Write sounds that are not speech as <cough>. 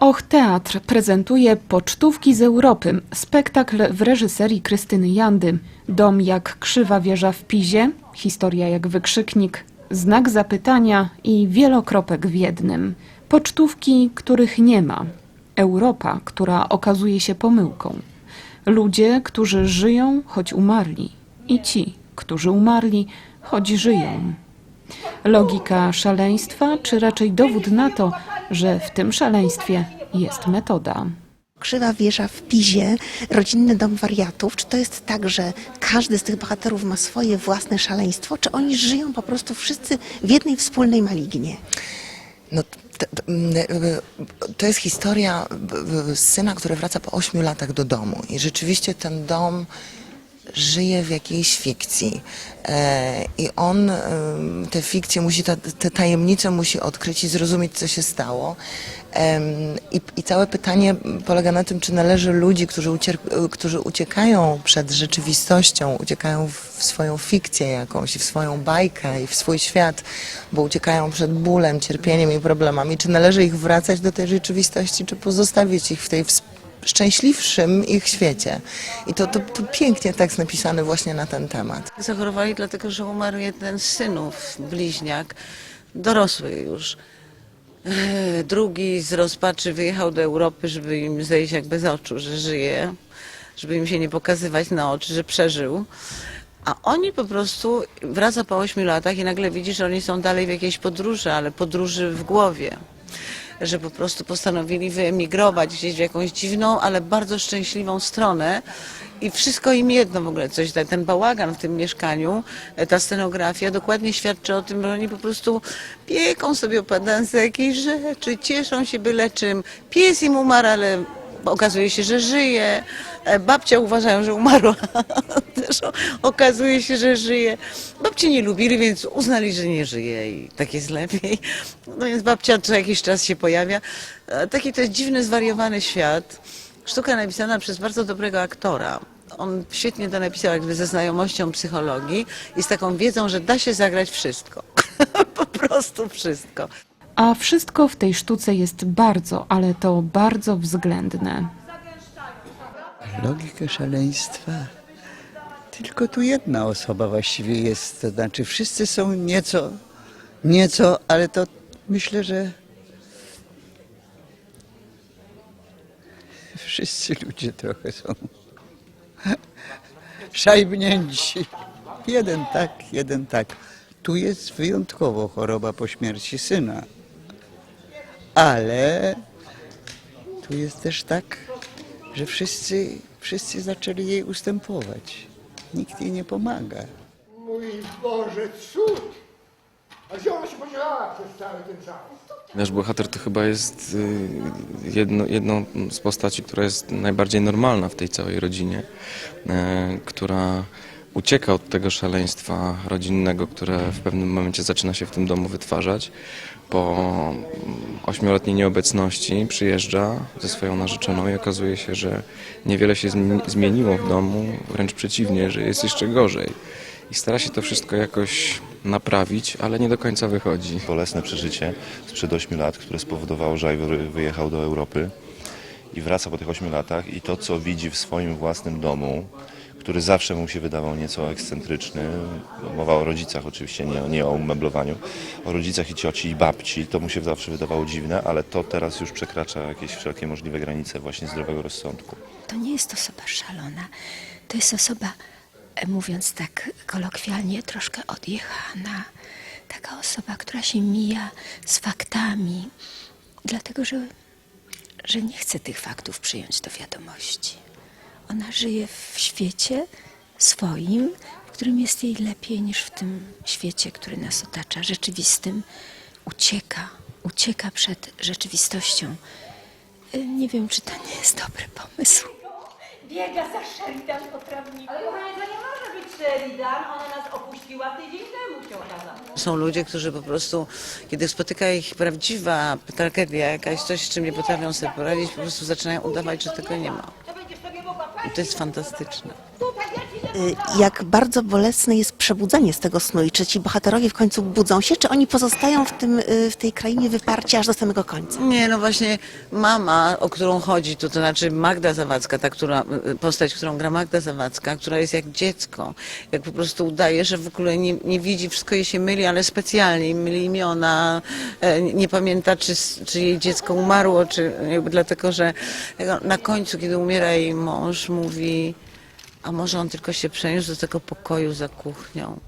Och Teatr prezentuje Pocztówki z Europy, spektakl w reżyserii Krystyny Jandy. Dom jak krzywa wieża w Pizie, historia jak wykrzyknik, znak zapytania i wielokropek w jednym. Pocztówki, których nie ma. Europa, która okazuje się pomyłką. Ludzie, którzy żyją, choć umarli. I ci, którzy umarli, choć żyją. Logika szaleństwa, czy raczej dowód na to, że w tym szaleństwie jest metoda? Krzywa wieża w Pizie, rodzinny dom wariatów. Czy to jest tak, że każdy z tych bohaterów ma swoje własne szaleństwo, czy oni żyją po prostu wszyscy w jednej wspólnej malignie? No, to, to, jest historia syna, który wraca po ośmiu latach do domu i rzeczywiście ten dom żyje w jakiejś fikcji. E, i on y, tę fikcję musi, ta- tę tajemnicę musi odkryć i zrozumieć, co się stało. I, I całe pytanie polega na tym, czy należy ludzi, którzy, ucier- którzy uciekają przed rzeczywistością, uciekają w swoją fikcję jakąś, w swoją bajkę i w swój świat, bo uciekają przed bólem, cierpieniem i problemami, czy należy ich wracać do tej rzeczywistości, czy pozostawić ich w tej ws- szczęśliwszym ich świecie. I to, to, to pięknie tekst napisany właśnie na ten temat. Zachorowali dlatego, że umarł jeden z synów, bliźniak, dorosły już. E, Drugi z rozpaczy wyjechał do Europy, żeby im zejść jakby z oczu, że żyje, żeby im się nie pokazywać na oczy, że przeżył. A oni po prostu wraca po ośmiu latach i nagle widzi, że oni są dalej w jakiejś podróży, ale podróży w głowie. Że po prostu postanowili wyemigrować gdzieś w jakąś dziwną, ale bardzo szczęśliwą stronę. I wszystko im jedno w ogóle, coś, ten bałagan w tym mieszkaniu, ta scenografia dokładnie świadczy o tym, że oni po prostu pieką sobie opadansy jakieś rzeczy, cieszą się byle czym. Pies im umarł, ale okazuje się, że żyje. E, Babcia uważają, że umarła, <laughs> też okazuje się, że żyje. Babci nie lubili, więc uznali, że nie żyje i tak jest lepiej. No więc babcia co jakiś czas się pojawia. E, Taki to jest dziwny, zwariowany świat. Sztuka napisana przez bardzo dobrego aktora. On świetnie to napisał jakby ze znajomością psychologii i z taką wiedzą, że da się zagrać wszystko. <laughs> po prostu wszystko. A wszystko w tej sztuce jest bardzo, ale to bardzo względne. Logikę szaleństwa. Tylko tu jedna osoba właściwie jest, to znaczy wszyscy są nieco, nieco, ale to myślę, że wszyscy ludzie trochę są <laughs> szajbnięci. Jeden tak, jeden tak. Tu jest wyjątkowo choroba po śmierci syna. Ale tu jest też tak, że wszyscy, wszyscy zaczęli jej ustępować. Nikt jej nie pomaga. Mój Boże, cud! A gdzie ona się podzielała przez cały ten czas? Nasz bohater to chyba jest y, jedno, jedną z postaci, która jest najbardziej normalna w tej całej rodzinie, e, która ucieka od tego szaleństwa rodzinnego, które w pewnym momencie zaczyna się w tym domu wytwarzać. Po mm, ośmioletniej nieobecności przyjeżdża ze swoją narzeczoną i okazuje się, że niewiele się zmi- zmieniło w domu, wręcz przeciwnie, że jest jeszcze gorzej. I stara się to wszystko jakoś naprawić, ale nie do końca wychodzi. bolesne przeżycie sprzed 8 lat, które spowodowało, że Ivor wyjechał do Europy i wraca po tych 8 latach i to, co widzi w swoim własnym domu, który zawsze mu się wydawał nieco ekscentryczny, mowa o rodzicach oczywiście, nie, nie o umeblowaniu, o rodzicach i cioci i babci, to mu się zawsze wydawało dziwne, ale to teraz już przekracza jakieś wszelkie możliwe granice właśnie zdrowego rozsądku. to nie jest osoba szalona. To jest osoba, e, mówiąc tak kolokwialnie, troszkę odjechana. Taka osoba, która się mija z faktami, dlatego że, że nie chce tych faktów przyjąć do wiadomości. Ona żyje w świecie swoim, w którym jest jej lepiej niż w tym świecie, który nas otacza, rzeczywistym. Ucieka, ucieka przed rzeczywistością. Y, Nie wiem, czy to nie jest dobry pomysł. Biega za Sheridan po trawniku. Ale kochanie, to nie może być Sheridan. Ona nas opuściła tydzień temu, się okazało. Są ludzie, którzy po prostu, kiedy spotyka ich prawdziwa tragedia, jakaś coś, z czym nie potrafią sobie poradzić, po prostu zaczynają udawać, że tego nie ma. To będziesz sobie mogła I to jest fantastyczne. Jak bardzo bolesne jest przebudzenie z tego snu i czy ci bohaterowie w końcu budzą się, czy oni pozostają w, tym, y, w tej krainie wyparci aż do samego końca? Nie, no właśnie mama, o którą chodzi, to, znaczy Magda Zawadzka, ta która, postać, którą gra Magda Zawadzka, która jest jak dziecko, jak po prostu udaje, że w ogóle nie, nie widzi, wszystko jej się myli, ale specjalnie myli imiona, e, nie pamięta, czy, czy jej dziecko umarło, czy jakby dlatego, że na końcu, kiedy umiera jej mąż, mówi, a może on tylko się przeniósł do tego pokoju za kuchnią.